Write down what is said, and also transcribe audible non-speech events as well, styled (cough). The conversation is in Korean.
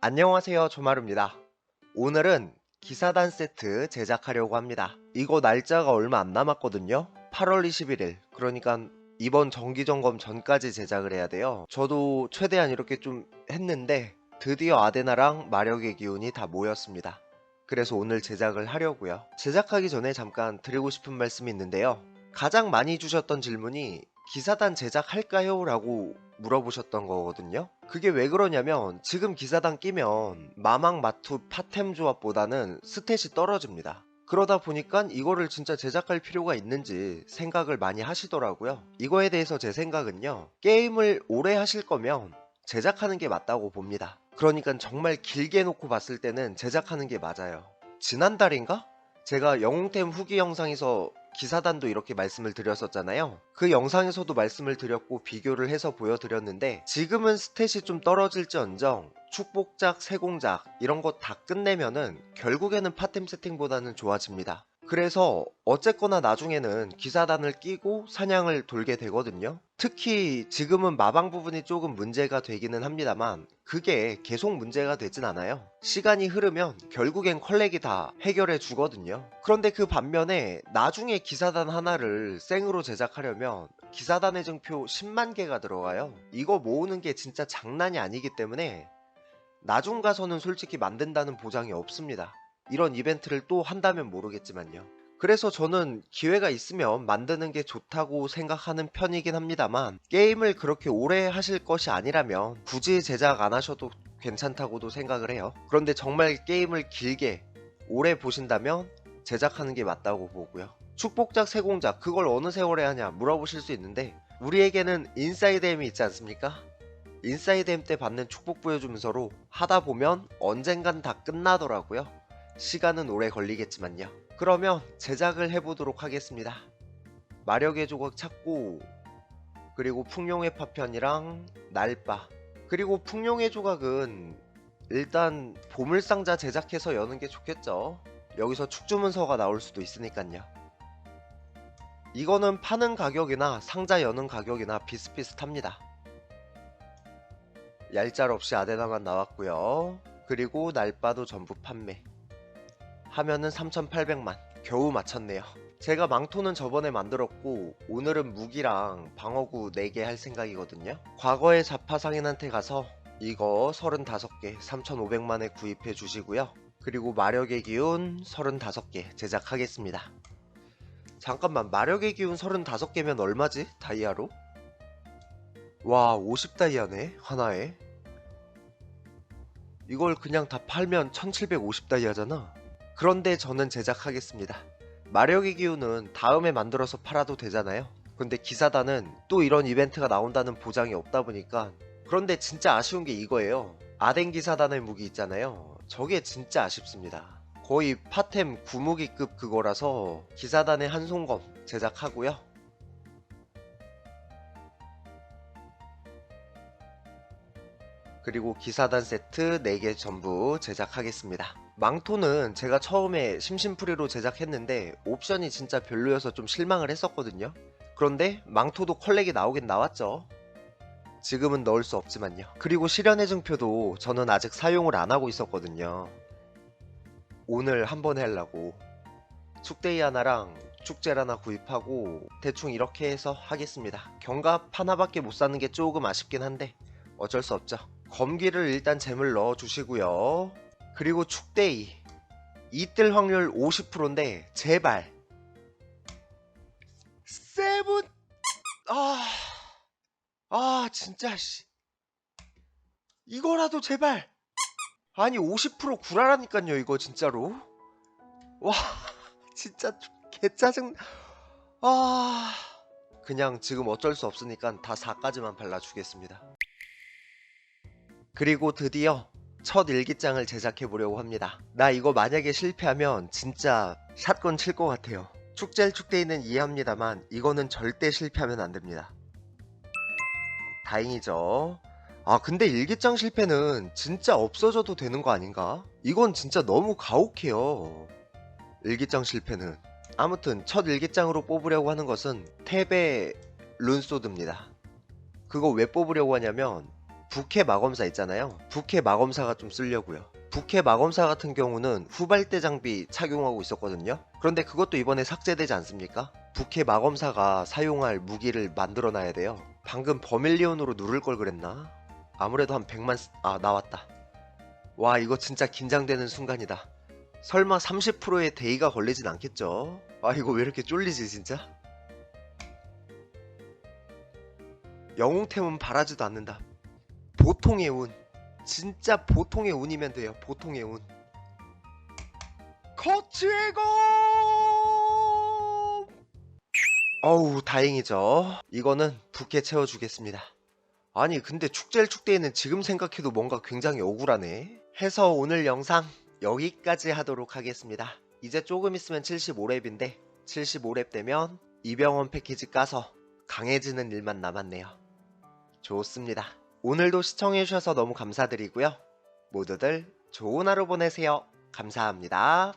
안녕하세요 조마루입니다. 오늘은 기사단 세트 제작하려고 합니다. 이거 날짜가 얼마 안 남았거든요. 8월 21일. 그러니까 이번 정기점검 전까지 제작을 해야 돼요. 저도 최대한 이렇게 좀 했는데 드디어 아데나랑 마력의 기운이 다 모였습니다. 그래서 오늘 제작을 하려고요. 제작하기 전에 잠깐 드리고 싶은 말씀이 있는데요. 가장 많이 주셨던 질문이 기사단 제작할까요? 라고 물어보셨던 거거든요. 그게 왜 그러냐면 지금 기사단 끼면 마망 마투 파템 조합보다는 스탯이 떨어집니다. 그러다 보니까 이거를 진짜 제작할 필요가 있는지 생각을 많이 하시더라고요. 이거에 대해서 제 생각은요. 게임을 오래 하실 거면 제작하는 게 맞다고 봅니다. 그러니까 정말 길게 놓고 봤을 때는 제작하는 게 맞아요. 지난달인가? 제가 영웅템 후기 영상에서 기사단도 이렇게 말씀을 드렸었잖아요. 그 영상에서도 말씀을 드렸고 비교를 해서 보여드렸는데 지금은 스탯이 좀 떨어질지언정 축복작, 세공작 이런 거 다 끝내면은 결국에는 파템 세팅보다는 좋아집니다. 그래서 어쨌거나 나중에는 기사단을 끼고 사냥을 돌게 되거든요. 특히 지금은 마방 부분이 조금 문제가 되기는 합니다만 그게 계속 문제가 되진 않아요. 시간이 흐르면 결국엔 컬렉이 다 해결해 주거든요. 그런데 그 반면에 나중에 기사단 하나를 생으로 제작하려면 기사단의 증표 10만 개가 들어가요. 이거 모으는 게 진짜 장난이 아니기 때문에 나중 가서는 솔직히 만든다는 보장이 없습니다. 이런 이벤트를 또 한다면 모르겠지만요. 그래서 저는 기회가 있으면 만드는 게 좋다고 생각하는 편이긴 합니다만 게임을 그렇게 오래 하실 것이 아니라면 굳이 제작 안 하셔도 괜찮다고도 생각을 해요. 그런데 정말 게임을 길게 오래 보신다면 제작하는 게 맞다고 보고요. 축복작, 세공작 그걸 어느 세월에 하냐 물어보실 수 있는데 우리에게는 인사이드 M이 있지 않습니까? 인사이드 M 때 받는 축복 부여주면서로 하다 보면 언젠간 다 끝나더라고요. 시간은 오래 걸리겠지만요. 그러면 제작을 해보도록 하겠습니다. 마력의 조각 찾고 그리고 풍룡의 파편이랑 날바 그리고 풍룡의 조각은 일단 보물상자 제작해서 여는 게 좋겠죠. 여기서 축주문서가 나올 수도 있으니까요. 이거는 파는 가격이나 상자 여는 가격이나 비슷비슷합니다. 얄짤 없이 아데나만 나왔고요. 그리고 날바도 전부 판매. 하면은 3,800만. 겨우 맞췄네요. 제가 망토는 저번에 만들었고 오늘은 무기랑 방어구 4개 할 생각이거든요. 과거의 자파상인한테 가서 이거 35개 3,500만에 구입해 주시고요. 그리고 마력의 기운 35개 제작하겠습니다. 잠깐만 마력의 기운 35개면 얼마지? 다이아로? 와 50다이아네 하나에 이걸 그냥 다 팔면 1750다이아잖아 그런데 저는 제작하겠습니다. 마력의 기운은 다음에 만들어서 팔아도 되잖아요. 근데 기사단은 또 이런 이벤트가 나온다는 보장이 없다 보니까 그런데 진짜 아쉬운 게 이거예요. 아덴 기사단의 무기 있잖아요. 저게 진짜 아쉽습니다. 거의 파템 구무기급 그거라서 기사단의 한송검 제작하고요 그리고 기사단 세트 4개 전부 제작하겠습니다. 망토는 제가 처음에 심심풀이로 제작했는데 옵션이 진짜 별로여서 좀 실망을 했었거든요. 그런데 망토도 컬렉이 나오긴 나왔죠. 지금은 넣을 수 없지만요. 그리고 실현의 증표도 저는 아직 사용을 안 하고 있었거든요. 오늘 한번 하려고 축대이 하나랑 축젤 하나 구입하고 대충 이렇게 해서 하겠습니다. 경갑 하나밖에 못 사는 게 조금 아쉽긴 한데 어쩔 수 없죠. 검기를 일단 잼을 넣어 주시고요. 그리고 축대이. 이뜰 확률 50%인데 제발. 세븐. 아, 아 진짜 씨. 이거라도 제발. 아니 50% 구라라니까요 이거 진짜로. 와 (laughs) 진짜 개짜증. 아 그냥 지금 어쩔 수 없으니까 다 4까지만 발라주겠습니다 그리고 드디어 첫 일기장을 제작해 보려고 합니다. 나 이거 만약에 실패하면 진짜 샷건 칠 것 같아요. 축제일 축대이는 이해합니다만 이거는 절대 실패하면 안 됩니다. 다행이죠. 아 근데 일기장 실패는 진짜 없어져도 되는 거 아닌가? 이건 진짜 너무 가혹해요. 일기장 실패는. 아무튼 첫 일기장으로 뽑으려고 하는 것은 탭의 룬소드입니다. 그거 왜 뽑으려고 하냐면 부캐 마검사 있잖아요. 부캐 마검사가 좀 쓰려고요. 부캐 마검사 같은 경우는 후발대 장비 착용하고 있었거든요. 그런데 그것도 이번에 삭제되지 않습니까? 부캐 마검사가 사용할 무기를 만들어 놔야 돼요. 방금 버밀리온으로 누를 걸 그랬나? 아무래도 한 100만 쓰... 아 나왔다. 와 이거 진짜 긴장되는 순간이다. 설마 30%의 데이가 걸리진 않겠죠? 아 이거 왜 이렇게 쫄리지 진짜? 영웅템은 바라지도 않는다. 보통의 운. 진짜 보통의 운이면 돼요. 보통의 운. 거치의 검! 어우 다행이죠. 이거는 부캐 채워주겠습니다. 아니 근데 축제일 축대에는 지금 생각해도 뭔가 굉장히 억울하네. 해서 오늘 영상 여기까지 하도록 하겠습니다. 이제 조금 있으면 75랩인데 75랩 되면 이병헌 패키지 까서 강해지는 일만 남았네요. 좋습니다. 오늘도 시청해주셔서 너무 감사드리고요. 모두들 좋은 하루 보내세요. 감사합니다.